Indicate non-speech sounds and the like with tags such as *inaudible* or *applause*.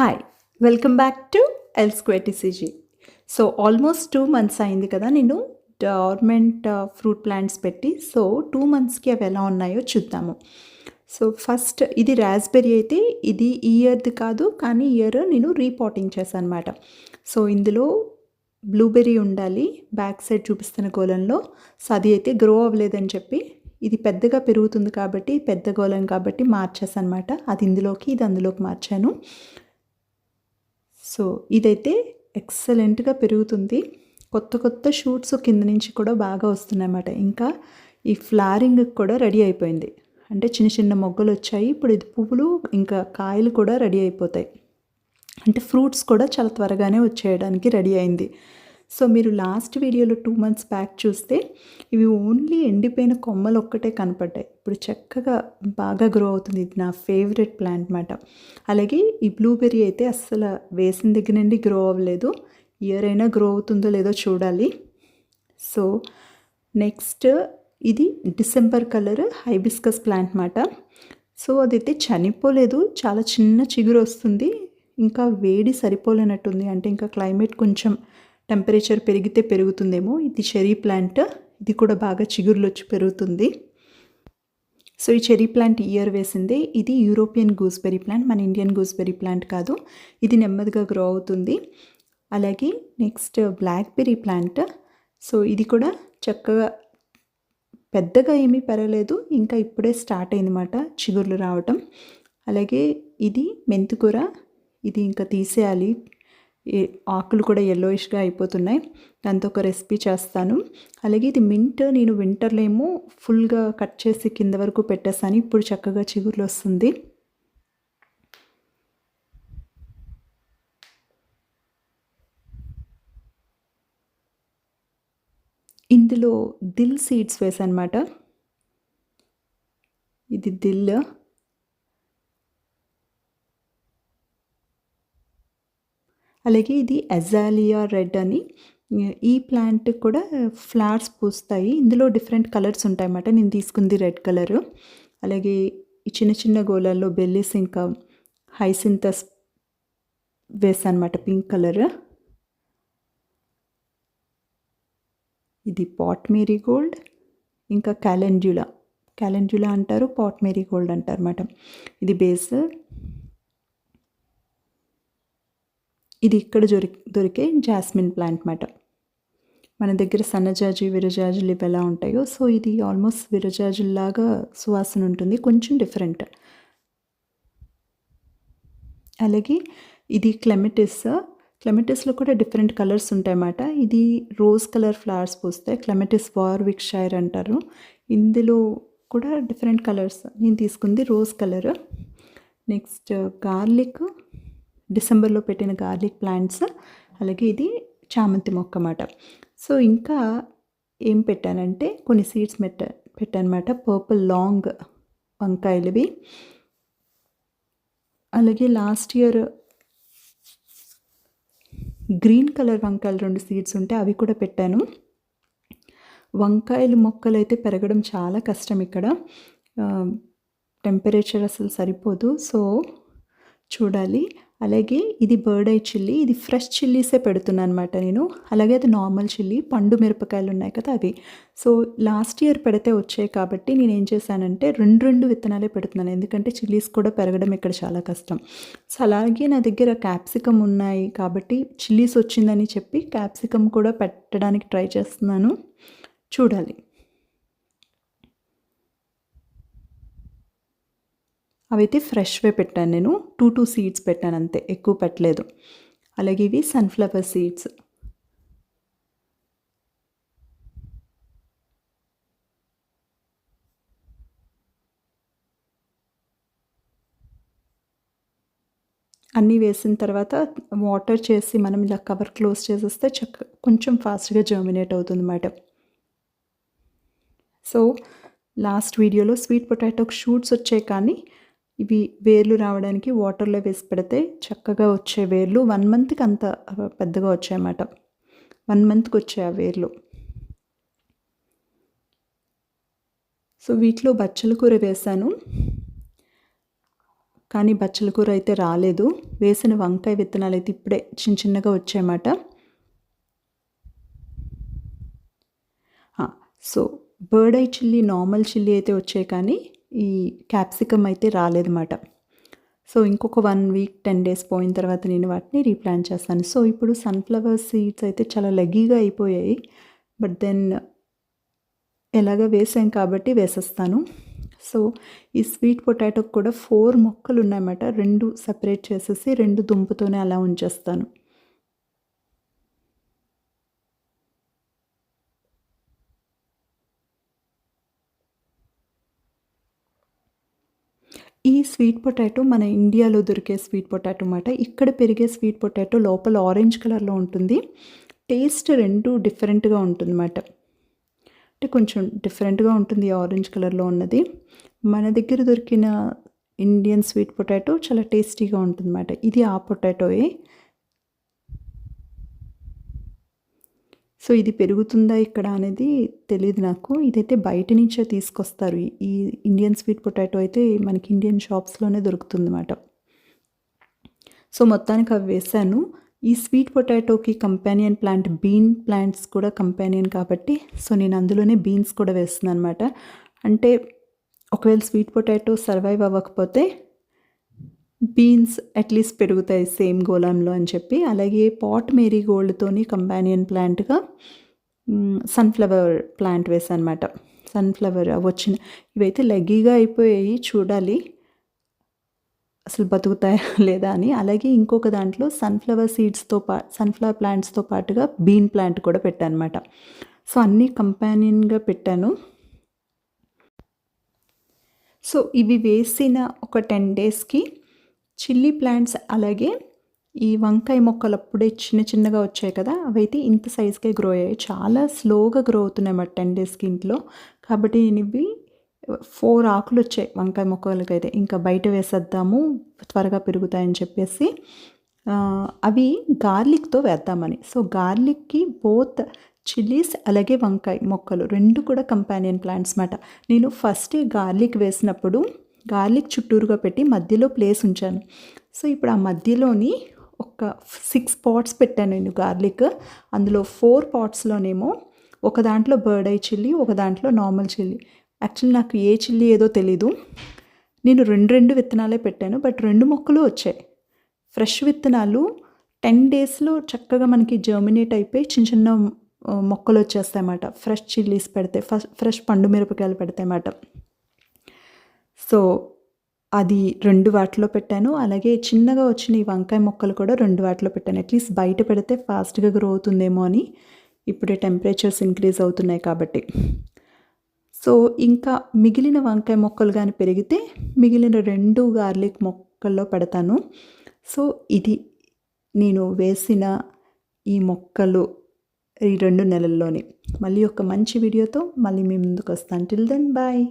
Hi welcome back to L square TCG so almost two months అయింది కదా నేను government fruit plants పెట్టి. So two మంత్స్కి అవి ఎలా ఉన్నాయో చూద్దాము. సో ఫస్ట్ ఇది రాస్బెర్రీ అయితే ఇది ఇయర్ది కాదు కానీ ఇయర్ నేను రీపాటింగ్ చేశాను అనమాట సో ఇందులో బ్లూబెర్రీ ఉండాలి బ్యాక్ సైడ్ చూపిస్తున్న గోళంలో. సో అది అయితే గ్రో అవ్వలేదని చెప్పి ఇది పెద్దగా పెరుగుతుంది కాబట్టి పెద్ద గోళం కాబట్టి మార్చేసాను అనమాట అది ఇందులోకి ఇది అందులోకి మార్చాను. సో ఇదైతే ఎక్సలెంట్గా పెరుగుతుంది. కొత్త కొత్త షూట్స్ కింద నుంచి కూడా బాగా వస్తున్నాయన్నమాట. ఇంకా ఈ ఫ్లారింగ్ కూడా రెడీ అయిపోయింది. అంటే చిన్న చిన్న మొగ్గలు వచ్చాయి. ఇప్పుడు ఇది పువ్వులు ఇంకా కాయలు కూడా రెడీ అయిపోతాయి. అంటే ఫ్రూట్స్ కూడా చాలా త్వరగానే వచ్చేయడానికి రెడీ అయింది. సో మీరు లాస్ట్ వీడియోలో టూ మంత్స్ బ్యాక్ చూస్తే ఇవి ఓన్లీ ఎండిపోయిన కొమ్మలు ఒక్కటే కనపడ్డాయి. ఇప్పుడు చక్కగా బాగా గ్రో అవుతుంది. ఇది నా ఫేవరెట్ ప్లాంట్ మాట అలాగే ఈ బ్లూబెర్రీ అయితే అస్సలు వేసిన దగ్గర నుండి గ్రో అవ్వలేదు. ఇయర్ అయినా గ్రో అవుతుందో లేదో చూడాలి. సో నెక్స్ట్ ఇది డిసెంబర్ కలర్ హైబిస్కస్ ప్లాంట్ మాట సో అదైతే చనిపోలేదు. చాలా చిన్న చిగురు వస్తుంది. ఇంకా వేడి సరిపోలేనట్టుంది. అంటే ఇంకా క్లైమేట్ కొంచెం టెంపరేచర్ పెరిగితే పెరుగుతుందేమో. ఇది చెరీ ప్లాంట్. ఇది కూడా బాగా చిగురులు వచ్చి పెరుగుతుంది. సో ఈ చెరీ ప్లాంట్ ఇయర్ వేసింది. ఇది యూరోపియన్ గూస్బెరీ ప్లాంట్. మన ఇండియన్ గూస్బెరీ ప్లాంట్ కాదు. ఇది నెమ్మదిగా గ్రో అవుతుంది. అలాగే నెక్స్ట్ బ్లాక్బెర్రీ ప్లాంట్. సో ఇది కూడా చక్కగా పెద్దగా ఏమీ పెరగలేదు. ఇంకా ఇప్పుడే స్టార్ట్ అయిందన్నమాట చిగుర్లు రావటం. అలాగే ఇది మెంతికూర. ఇది ఇంకా తీసేయాలి. ఆకులు కూడా ఎల్లోయిష్గా అయిపోతున్నాయి. దాంతో ఒక రెసిపీ చేస్తాను. అలాగే ఇది మింట్ నేను వింటర్లో ఏమో ఫుల్గా కట్ చేసి కింద వరకు పెట్టేస్తాను. ఇప్పుడు చక్కగా చిగుర్లు వస్తుంది. ఇందులో దిల్ సీడ్స్ వేసానమాట. ఇది దిల్ అలాగే ఇది అజాలియా రెడ్ అని ఈ ప్లాంట్ కూడా ఫ్లవర్స్ పూస్తాయి. ఇందులో డిఫరెంట్ కలర్స్ ఉంటాయన్నమాట. నేను తీసుకుంది రెడ్ కలరు అలాగే ఈ చిన్న చిన్న గోళాల్లో బెల్లీస్ ఇంకా హైసింతస్ వేసానమాట పింక్ కలర్ ఇది పాట్ మేరీ గోల్డ్ ఇంకా క్యాలెండ్యులా క్యాలెండ్యులా అంటారు పాట్ మేరీ గోల్డ్ అంటారు అన్నమాట ఇది బేస్ ఇది ఇక్కడ దొరి దొరికే జాస్మిన్ ప్లాంట్ మాట. మన దగ్గర సన్నజాజి విరజాజులు ఇవి ఎలా ఉంటాయో సో ఇది ఆల్మోస్ట్ విరజాజుల్లాగా సువాసన ఉంటుంది కొంచెం డిఫరెంట్. అలాగే ఇది క్లెమెటిస్ క్లెమెటిస్లో కూడా డిఫరెంట్ కలర్స్ ఉంటాయన్నమాట ఇది రోజ్ కలర్ ఫ్లవర్స్ పూస్తాయి క్లెమెటిస్ వార్విక్ షైర్ అంటారు. ఇందులో కూడా డిఫరెంట్ కలర్స్. నేను తీసుకుంది రోజ్ కలర్. నెక్స్ట్ గార్లిక్ డిసెంబర్లో పెట్టిన గార్లిక్ ప్లాంట్స్ అలాగే ఇది చామంతి మొక్క అన్నమాట. సో ఇంకా ఏం పెట్టానంటే కొన్ని సీడ్స్ పెట్ట పెట్టానమాట. పర్పుల్ లాంగ్ వంకాయలవి. అలాగే లాస్ట్ ఇయర్ గ్రీన్ కలర్ వంకాయలు రెండు సీడ్స్ ఉంటే అవి కూడా పెట్టాను. వంకాయలు మొక్కలు అయితే పెరగడం చాలా కష్టం ఇక్కడ. టెంపరేచర్ అసలు సరిపోదు. సో చూడాలి. అలాగే ఇది బర్డ్ ఐ చిల్లీ ఇది ఫ్రెష్ చిల్లీసే పెడుతున్నాను అనమాట నేను. అలాగే అది నార్మల్ చిల్లీ పండు మిరపకాయలు ఉన్నాయి కదా అవి. సో లాస్ట్ ఇయర్ పెడితే వచ్చాయి కాబట్టి నేను ఏం చేశానంటే రెండు రెండు విత్తనాలే పెడుతున్నాను. ఎందుకంటే చిల్లీస్ కూడా పెరగడం ఇక్కడ చాలా కష్టం. సో అలాగే నా దగ్గర క్యాప్సికమ్ ఉన్నాయి కాబట్టి చిల్లీస్ వచ్చిందని చెప్పి క్యాప్సికమ్ కూడా పెట్టడానికి ట్రై చేస్తున్నాను. చూడాలి. అవైతే ఫ్రెష్వే పెట్టాను నేను. టూ టూ సీడ్స్ పెట్టాను అంతే. ఎక్కువ పెట్టలేదు. అలాగే ఇవి సన్ఫ్లవర్ సీడ్స్. అన్నీ వేసిన తర్వాత వాటర్ చేసి మనం ఇలా కవర్ క్లోజ్ చేసేస్తే చక్క కొంచెం ఫాస్ట్గా జర్మినేట్ అవుతుంది అన్నమాట సో లాస్ట్ వీడియోలో స్వీట్ పొటాటోకి షూట్స్ వచ్చాయి కానీ ఇవి వేర్లు రావడానికి వాటర్లో వేసి పెడితే చక్కగా వచ్చే వేర్లు వన్ మంత్కి అంత పెద్దగా వచ్చాయన్నమాట. వన్ మంత్కి వచ్చాయి ఆ వేర్లు. సో వీటిలో బచ్చల కూర వేశాను. కానీ బచ్చల కూర అయితే రాలేదు. వేసిన వంకాయ విత్తనాలు అయితే ఇప్పుడే చిన్న చిన్నగా వచ్చాయన్నమాట. So bird eye chilli normal chilli అయితే వచ్చాయి కానీ ఈ క్యాప్సికమ్ అయితే రాలేదన్నమాట. సో ఇంకొక వన్ వీక్ టెన్ డేస్ పోయిన తర్వాత నేను వాటిని రీప్లాంట్ చేస్తాను. సో ఇప్పుడు సన్ఫ్లవర్ సీడ్స్ అయితే చాలా లెగీగా అయిపోయాయి. బట్ దెన్ ఎలాగ వేసాం కాబట్టి వేసేస్తాను. సో ఈ స్వీట్ పొటాటో కూడా ఫోర్ మొక్కలు ఉన్నాయన్నమాట. రెండు సపరేట్ చేసేసి రెండు దుంపతోనే అలా ఉంచేస్తాను. ఈ స్వీట్ పొటాటో మన ఇండియాలో దొరికే స్వీట్ పొటాటో అన్నమాట ఇక్కడ పెరిగే స్వీట్ పొటాటో లోపల ఆరెంజ్ కలర్లో ఉంటుంది. టేస్ట్ రెండు డిఫరెంట్గా ఉంటుంది అన్నమాట అంటే కొంచెం డిఫరెంట్గా ఉంటుంది ఆరెంజ్ కలర్లో ఉన్నది. మన దగ్గర దొరికిన ఇండియన్ స్వీట్ పొటాటో చాలా టేస్టీగా ఉంటుంది అన్నమాట ఇది ఆ పొటాటోయే. సో ఇది పెరుగుతుందా ఇక్కడ అనేది తెలియదు నాకు. ఇదైతే బయట నుంచే తీసుకొస్తారు. ఈ ఇండియన్ స్వీట్ పొటాటో అయితే మనకి ఇండియన్ షాప్స్లోనే దొరుకుతుందన్నమాట. సో మొత్తానికి అవి వేసాను. ఈ స్వీట్ పొటాటోకి కంపానియన్ ప్లాంట్ బీన్ ప్లాంట్స్ కూడా కంపానియన్ కాబట్టి సో నేను అందులోనే బీన్స్ కూడా వేస్తున్నాను అనమాట అంటే ఒకవేళ స్వీట్ పొటాటో సర్వైవ్ అవ్వకపోతే బీన్స్ అట్లీస్ట్ పెరుగుతాయి సేమ్ గోళంలో అని చెప్పి. అలాగే పాట్ మేరీ గోల్డ్తోని కంపానియన్ ప్లాంట్గా సన్ఫ్లవర్ ప్లాంట్ వేసానమాట అనమాట సన్ఫ్లవర్ వచ్చిన ఇవైతే లెగ్గీగా అయిపోయాయి చూడాలి. అసలు బతుకుతాయా *laughs* లేదా అని. అలాగే ఇంకొక దాంట్లో సన్ఫ్లవర్ సీడ్స్తో పా సన్ఫ్లవర్ ప్లాంట్స్తో పాటుగా బీన్ ప్లాంట్ కూడా పెట్టాను అనమాట సో అన్నీ కంపానియన్గా పెట్టాను. సో ఇవి వేసిన ఒక టెన్ డేస్కి చిల్లీ ప్లాంట్స్ అలాగే ఈ వంకాయ మొక్కలు అప్పుడే చిన్న చిన్నగా వచ్చాయి కదా అవైతే ఇంత సైజ్కే గ్రో అయ్యాయి. చాలా స్లోగా గ్రో అవుతున్నాయి అన్నమాట టెన్ డేస్కి ఇంట్లో. కాబట్టి నేను ఇవి ఫోర్ ఆకులు వచ్చాయి వంకాయ మొక్కలకి అయితే. ఇంకా బయట వేసేద్దాము త్వరగా పెరుగుతాయని చెప్పేసి. అవి గార్లిక్తో వేద్దామని. సో గార్లిక్కి బోత్ చిల్లీస్ అలాగే వంకాయ మొక్కలు రెండు కూడా కంపానియన్ ప్లాంట్స్ మాట నేను ఫస్ట్ గార్లిక్ వేసినప్పుడు గార్లిక్ చుట్టూరుగా పెట్టి మధ్యలో ప్లేస్ ఉంచాను. సో ఇప్పుడు ఆ మధ్యలోని ఒక సిక్స్ పాట్స్ పెట్టాను నేను గార్లిక్. అందులో ఫోర్ పాట్స్లోనేమో ఒక దాంట్లో బర్డ్ ఐ చిల్లీ ఒక దాంట్లో నార్మల్ చిల్లీ యాక్చువల్లీ నాకు ఏ చిల్లీ ఏదో తెలీదు. నేను రెండు రెండు విత్తనాలే పెట్టాను బట్ రెండు మొక్కలు వచ్చాయి. ఫ్రెష్ విత్తనాలు టెన్ డేస్లో చక్కగా మనకి జర్మినేట్ అయిపోయి చిన్న చిన్న మొక్కలు వచ్చేస్తాయన్నమాట. ఫ్రెష్ చిల్లీస్ పెడితే ఫ్రెష్ పండు మిరపకాయలు పెడతాయన్నమాట. సో అది రెండు వాటిలో పెట్టాను. అలాగే చిన్నగా వచ్చిన ఈ వంకాయ మొక్కలు కూడా రెండు వాటిలో పెట్టాను. అట్లీస్ట్ బయట పెడితే ఫాస్ట్గా గ్రో అవుతుందేమో అని ఇప్పుడే టెంపరేచర్స్ ఇంక్రీజ్ అవుతున్నాయి కాబట్టి. సో ఇంకా మిగిలిన వంకాయ మొక్కలు కానీ పెరిగితే మిగిలిన రెండు గార్లిక్ మొక్కల్లో పెడతాను. సో ఇది నేను వేసిన ఈ మొక్కలు ఈ రెండు నెలల్లోనే. మళ్ళీ ఒక మంచి వీడియోతో మళ్ళీ మీ ముందుకు వస్తాను. Till then bye